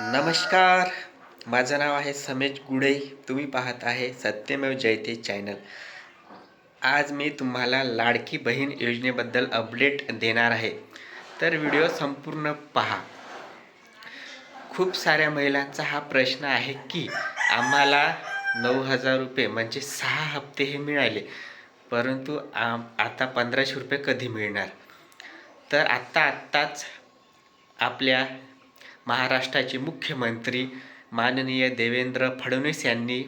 नमस्कार. माझं नाव आहे समेश गुडे. तुम्ही पाहत आहे सत्यमेव जयते चॅनल. आज मी तुम्हाला लाडकी बहीण योजनेबद्दल अपडेट देणार आहे. तर व्हिडिओ संपूर्ण पहा. खूप साऱ्या महिलांचा हा प्रश्न आहे की आम्हाला नऊ हजार रुपये म्हणजे सहा हप्ते हे मिळाले परंतु आम आता पंधराशे रुपये कधी मिळणार? तर आत्ता आत्ताच आपल्या महाराष्ट्राचे मुख्यमंत्री माननीय देवेंद्र फडणवीस यांनी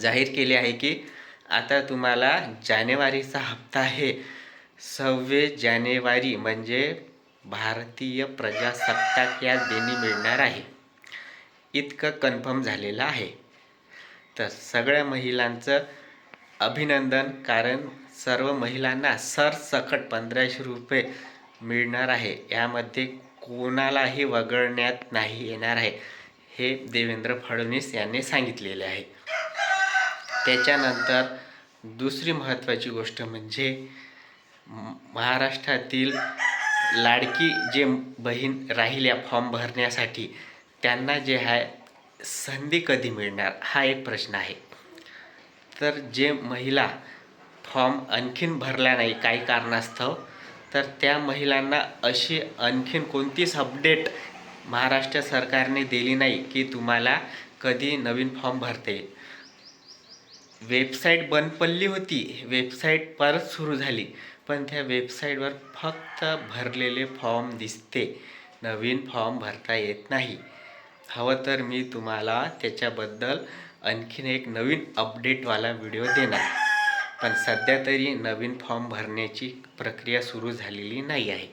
जाहीर केले आहे की आता तुम्हाला जानेवारीचा हप्ता आहे. सव्वीस जानेवारी म्हणजे भारतीय प्रजासत्ताक या दिनी मिळणार आहे. इतकं कन्फर्म झालेलं आहे. तर सगळ्या महिलांचं अभिनंदन कारण सर्व महिलांना सरसकट पंधराशे रुपये मिळणार आहे. यामध्ये कोणालाही वगळण्यात नाही येणार आहे हे देवेंद्र फडणवीस यांनी सांगितलेले आहे. त्याच्यानंतर दुसरी महत्त्वाची गोष्ट म्हणजे महाराष्ट्रातील लाडकी जे बहीण राहिल्या फॉर्म भरण्यासाठी त्यांना जे आहे संधी कधी मिळणार हा एक प्रश्न आहे. तर जे महिला फॉर्म आणखीन भरला नाही काही कारणास्तव तर त्या महिलांना अशी आणखीन कोणतीच अपडेट महाराष्ट्र सरकारने दिली नाही की तुम्हाला कधी नवीन फॉर्म भरते येईल. वेबसाईट बंद पडली होती. वेबसाईट परत सुरू झाली. पण त्या वेबसाईटवर फक्त भरलेले फॉर्म दिसते. नवीन फॉर्म भरता येत नाही. हवं तर मी तुम्हाला त्याच्याबद्दल आणखीन एक नवीन अपडेटवाला व्हिडिओ देणार. पण सध्या तरी नवीन फॉर्म भरण्याची प्रक्रिया सुरू झालेली नाही आहे.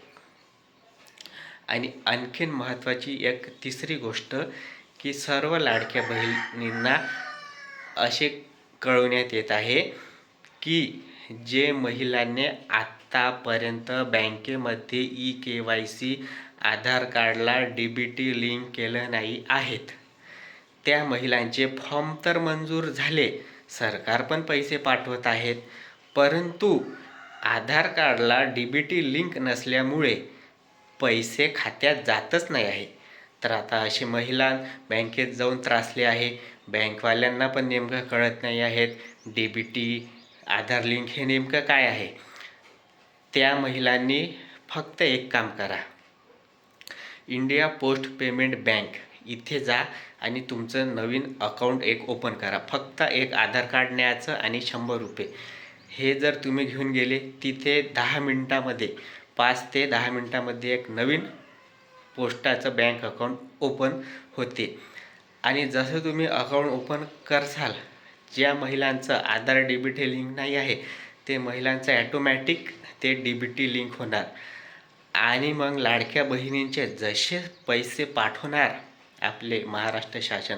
आणि आणखीन महत्त्वाची एक तिसरी गोष्ट की सर्व लाडक्या बहिणींना असे कळवण्यात येत आहे की जे महिलांनी आत्तापर्यंत बँकेमध्ये E K Y C Aadhaar कार्डला डी बी टी लिंक केलं नाही आहेत. त्या महिलांचे फॉर्म तर मंजूर झाले सरकार पण पैसे पाठवत आहेत. परंतु आधार कार्डला डी बी टी लिंक नसल्यामुळे पैसे खात्यात जातच नाही आहे. तर आता अशी महिला बँकेत जाऊन त्रासले आहे. बँकवाल्यांना पण नेमकं कळत नाही आहेत. D B T Aadhaar link हे नेमकं काय आहे? त्या महिलांनी फक्त एक काम करा. इंडिया पोस्ट पेमेंट बँक इथे जा आणि तुमचं नवीन अकाउंट एक ओपन करा. फक्त एक आधार कार्ड न्यायचं आणि शंभर रुपये. हे जर तुम्ही घेऊन गेले तिथे दहा मिनटामध्ये पाच ते दहा मिनटामध्ये एक नवीन पोस्टाचं बँक अकाउंट ओपन होते. आणि जसं तुम्ही अकाउंट ओपन करसाल ज्या महिलांचं Aadhaar D B T link नाही आहे ते महिलांचं ॲटोमॅटिक ते डी बी टी लिंक होणार. आणि मग लाडक्या बहिणींचे जसे पैसे पाठवणार आपले महाराष्ट्र शासन.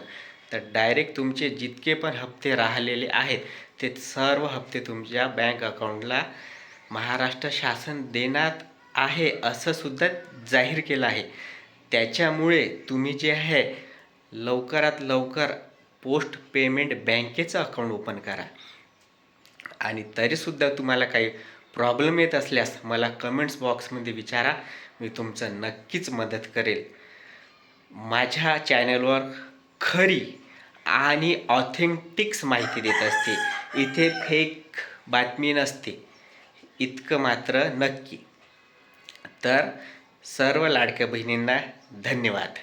तर डायरेक्ट तुमचे जितके पण हप्ते राहिलेले आहेत ते सर्व हप्ते तुमच्या बँक अकाउंटला महाराष्ट्र शासन देण्यात आहे असं सुद्धा जाहीर केलं आहे. त्याच्यामुळे तुम्ही जे आहे लवकरात लवकर पोस्ट पेमेंट बँकेचं अकाउंट ओपन करा. आणि तरीसुद्धा तुम्हाला काही प्रॉब्लेम येत असल्यास मला कमेंट्स बॉक्समध्ये विचारा मी तुमचं नक्कीच मदत करेल. माझ्या चॅनलवर खरी आणि ऑथेंटिक्स माहिती देत असते. इथे फेक बातमी नसते. इतकं मात्र नक्की. तर सर्व लाडक्या बहिणींना धन्यवाद.